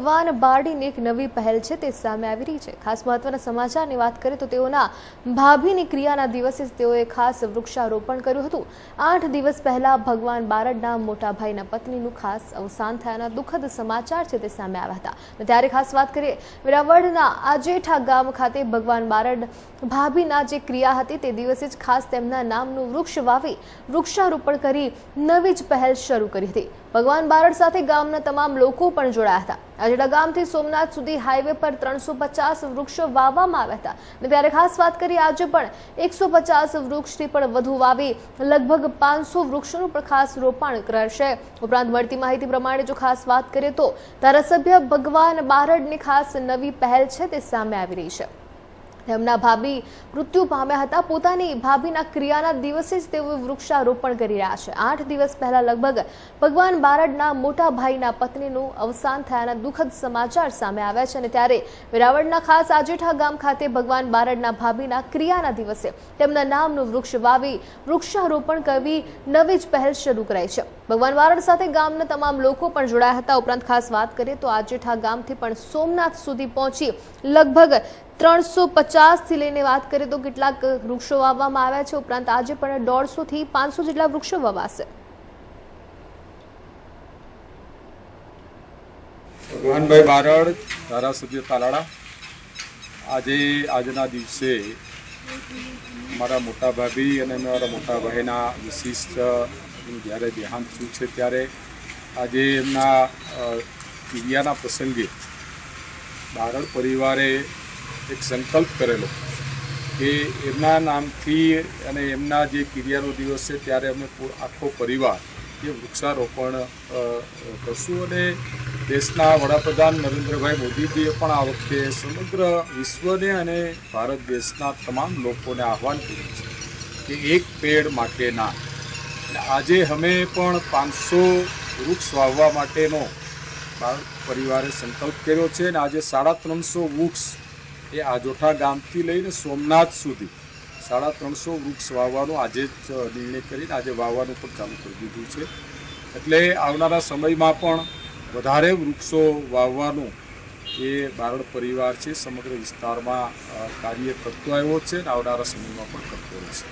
ભગવાન બારડીની એક નવી પહેલ છે તે સામે આવી રહી છે. ખાસ મહત્વના સમાચારની વાત કરીએ તો તેઓના ભાભીની ક્રિયાના દિવસે તેઓએ ખાસ વૃક્ષારોપણ કર્યું હતું. આઠ દિવસ પહેલા ભગવાન બારડના મોટા ભાઈના પત્નીનું ખાસ અવસાન થયાના દુઃખદ સમાચાર છે તે સામે આવ્યા હતા. ત્યારે ખાસ વાત કરીએ, વેરાવળના આજેઠા ગામ ખાતે ભગવાન બારડ ભાભીના જે ક્રિયા હતી તે દિવસે જ ખાસ તેમના નામનું વૃક્ષ વાવી વૃક્ષારોપણ કરી નવી જ પહેલ શરૂ કરી હતી. ભગવાન બારડ સાથે ગામના તમામ લોકો પણ જોડાયા હતા. આજેડા ગામથી સોમનાથ સુધી હાઈવે પર ત્રણસો પચાસ વૃક્ષો વાવવામાં આવ્યા હતા. ત્યારે ખાસ વાત કરીએ આજે પણ એકસો પચાસ વૃક્ષથી પણ વધુ વાવી લગભગ પાંચસો વૃક્ષોનું પણ ખાસ રોપણ કરાશે. ઉપરાંત મળતી માહિતી પ્રમાણે જો ખાસ વાત કરીએ તો ધારાસભ્ય ભગવાન બારડની ખાસ નવી પહેલ છે તે સામે આવી રહી છે. તેમના ભાભી મૃત્યુ પામ્યા હતા. પોતાની ભાભીના ક્રિયાના દિવસે જ તેઓ વૃક્ષારોપણ કરી રહ્યા છે. આઠ દિવસ પહેલા લગભગ ભગવાન બારડના મોટા ભાઈના પત્નીનું અવસાન થયાના દુઃખદ સમાચાર સામે આવ્યા છે અને ત્યારે વેરાવળના ખાસ આજેઠા ગામ ખાતે ભગવાન બારડના ભાભીના ક્રિયાના દિવસે તેમના નામનું વૃક્ષ વાવી વૃક્ષારોપણ કરવી નવી જ પહેલ શરૂ કરાઈ છે. ભગવાન બારડ સાથે ગામના તમામ લોકો પણ જોડાયા હતા. ઉપરાંત ખાસ વાત કરીએ તો આજેઠા ગામથી પણ સોમનાથ સુધી પહોંચી લગભગ ત્રણસો પચાસથી લઈને વાત કરીએ તો કેટલાક વૃક્ષો વાવવામાં આવ્યા છે. ઉપરાંત આજે પણ દોઢસોથી પાંચસો જેટલા વૃક્ષો વવાશે. ભગવાનભાઈ બારડ ધારાસભ્ય તાલાળા, આજે આજના દિવસે મારા મોટા ભાભી અને મારા મોટા ભાઈના વિશિષ્ટ જ્યારે દેહાંત થયું છે, ત્યારે આજે એમના ક્રિયાના પ્રસંગે બારડ પરિવારે એક સંકલ્પ કરેલો કે એમના નામથી અને એમના જે ક્રિયાનો દિવસ છે, ત્યારે અમે આખો પરિવાર એ વૃક્ષારોપણ કરશું અને દેશના વડાપ્રધાન નરેન્દ્રભાઈ મોદીજીએ પણ આ વખતે સમગ્ર વિશ્વને અને ભારત દેશના તમામ લોકોને આહવાન કર્યું છે કે એક પેડ માટે ના આજે અમે પણ પાંચસો વૃક્ષ વાવવા માટેનો પરિવારે સંકલ્પ કર્યો છે અને આજે સાડા ત્રણસો વૃક્ષ એ આજોઠા ગામથી લઈને સોમનાથ સુધી સાડા ત્રણસો વૃક્ષ વાવવાનો આજે જ નિર્ણય કરીને આજે વાવવાનું પણ ચાલુ કરી દીધું છે. એટલે આવનારા સમયમાં પણ વધારે વૃક્ષો વાવવાનું એ બારડ પરિવાર છે, સમગ્ર વિસ્તારમાં કાર્ય કરતો આવ્યો છે અને આવનારા સમયમાં પણ કરતો રહેશે.